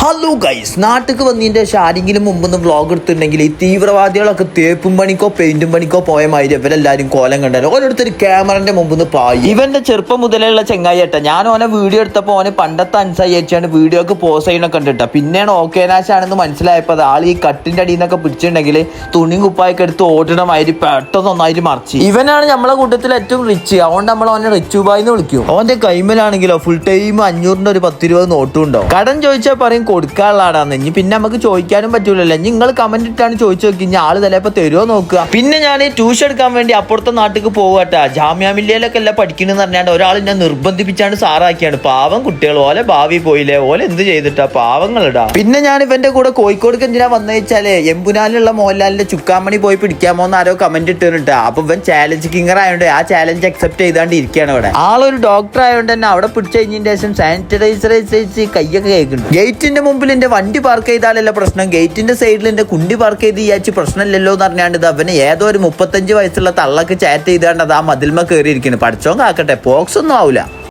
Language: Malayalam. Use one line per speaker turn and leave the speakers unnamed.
ഹലോ ഗൈസ് നാട്ടിക്ക് വന്നതിന്റെ ശേഷം ആരെങ്കിലും മുമ്പൊന്ന് വ്ളോഗ് എടുത്തിട്ടുണ്ടെങ്കിൽ ഈ തീവ്രവാദികളൊക്കെ തേപ്പും പണിക്കോ പെയിന്റും പണിക്കോ പോയ മാതിരി ഇവരെല്ലാവരും കോലം കണ്ടാലും ഓരോരുത്തർ ക്യാമറന്റെ മുമ്പിൽ പായി. ഇവന്റെ ചെറുപ്പം മുതലുള്ള ചെങ്ങായിട്ട ഞാൻ ഓനെ വീഡിയോ എടുത്തപ്പോൾ ഓനെ പണ്ടത്തെ അനുസരിച്ചാണ് വീഡിയോക്ക് പോസ് ചെയ്യണ കണ്ടിട്ടാ. പിന്നെയാണ് ഓക്കേനാശാണെന്ന് മനസ്സിലായപ്പോൾ അത് ആൾ ഈ കട്ടിന്റെ അടിയിൽ നിന്നൊക്കെ പിടിച്ചിട്ടുണ്ടെങ്കിൽ തുണിയും കുപ്പായൊക്കെ എടുത്ത് ഓടണ മാതിരി പെട്ടെന്ന് ഒന്നായിട്ട് മറിച്ച്. ഇവനാണ് നമ്മളെ കൂട്ടത്തിൽ ഏറ്റവും റിച്ച് അതുകൊണ്ട് നമ്മൾ ഓനെ റിച്ച് ബായ് എന്ന് വിളിക്കും. അവന്റെ കൈമലാണെങ്കിലോ ഫുൾ ടൈം അഞ്ഞൂറിന്റെ ഒരു പത്തിരുപത് നോട്ടും ഉണ്ടാവും. കടം ചോദിച്ചാൽ പറയും കൊടുക്കാനുള്ള ആടാന്ന് ഇനി പിന്നെ നമുക്ക് ചോദിക്കാനും പറ്റൂലല്ലോ. ഇനി നിങ്ങൾ കമന്റ് ഇട്ടാണ് ചോദിച്ചു നോക്കി. ഇനി ആൾ ചിലപ്പോ തരുമോ നോക്കുക. പിന്നെ ഞാൻ ട്യൂഷൻ എടുക്കാൻ വേണ്ടി അപ്പുറത്തെ നാട്ടിലേക്ക് പോകട്ടെ ജാമ്യ മില്ലയിലൊക്കെ അല്ല പഠിക്കണമെന്ന് പറഞ്ഞാണ്ട് ഒരാൾ എന്നെ നിർബന്ധിപ്പിച്ചാണ് സാറാക്കിയാണ്. പാവം കുട്ടികൾ. ഓലെ ഭാവി പോയില്ലേ? ഓലെ എന്ത് ചെയ്തിട്ടാ? പാവങ്ങളിടാ. പിന്നെ ഞാൻ ഇവന്റെ കൂടെ കോഴിക്കോടക്ക് എന്തിനാ വന്നു വെച്ചാലേ? എമ്പുനാലിലുള്ള മോഹൻലാലിന്റെ ചുക്കാമണി പോയി പിടിക്കാമോ എന്ന് ആരോ കമന്റ് ഇട്ടിട്ട് അപ്പൊ ഇവൻ ചാലഞ്ച് കിങ്ങർ ആയതുകൊണ്ട് ആ ചാലഞ്ച് അക്സെപ്റ്റ് ചെയ്താണ്ട് ഇരിക്കുകയാണ് ഇവിടെ. ആളൊരു ഡോക്ടർ ആയതുകൊണ്ട് തന്നെ അവിടെ പിടിച്ചു കഴിഞ്ഞതിന് ശേഷം സാനിറ്റൈസർ കൈയൊക്കെ കേൾക്കുന്നുണ്ട്. ഗേറ്റിന്റെ മുമ്പിൽ എന്റെ വണ്ടി പാർക്ക് ചെയ്താലല്ല പ്രശ്നം? ഗേറ്റിന്റെ സൈഡിൽ എന്റെ കുണ്ടി പാർക്ക് ചെയ്ത് വിചാരിച്ച് പ്രശ്നമില്ലല്ലോ എന്ന് പറഞ്ഞാണ്ട് ഇത് അവന് ഏതോ ഒരു മുപ്പത്തഞ്ച് വയസ്സുള്ള തള്ളക്ക് ചാറ്റ് ചെയ്താണ്ട് അത് ആ മതിൽമ കയറിയിരിക്കുന്നു പഠിച്ചോ കാക്കട്ടെ പോക്സ് ഒന്നും ആവില്ല